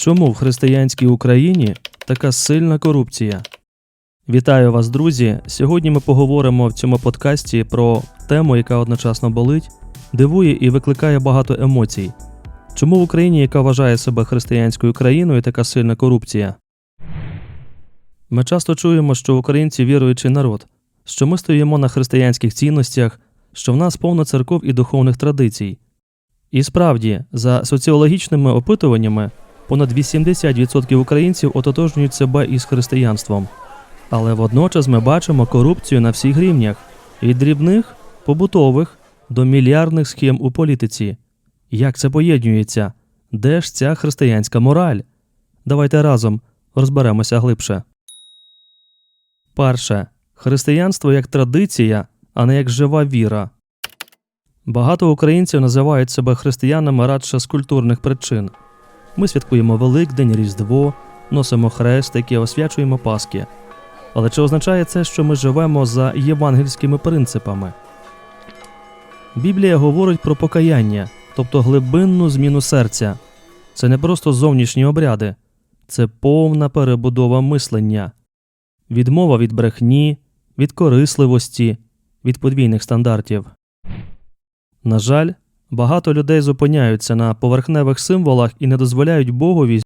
Чому в християнській Україні така сильна корупція? Вітаю вас, друзі! Сьогодні ми поговоримо в цьому подкасті про тему, яка одночасно болить, дивує і викликає багато емоцій. Чому в Україні, яка вважає себе християнською країною, така сильна корупція? Ми часто чуємо, що українці віруючий народ, що ми стоїмо на християнських цінностях, що в нас повно церков і духовних традицій. І справді, за соціологічними опитуваннями, понад 80% українців ототожнюють себе із християнством. Але водночас ми бачимо корупцію на всіх рівнях від дрібних, побутових до мільярдних схем у політиці. Як це поєднується? Де ж ця християнська мораль? Давайте разом розберемося глибше. Перше. Християнство як традиція, а не як жива віра. Багато українців називають себе християнами радше з культурних причин. Ми святкуємо Великдень, Різдво, носимо хрестики, освячуємо Паски. Але чи означає це, що ми живемо за євангельськими принципами? Біблія говорить про покаяння, тобто глибинну зміну серця. Це не просто зовнішні обряди, це повна перебудова мислення, відмова від брехні, від корисливості, від подвійних стандартів. На жаль, багато людей зупиняються на поверхневих символах і не дозволяють Богові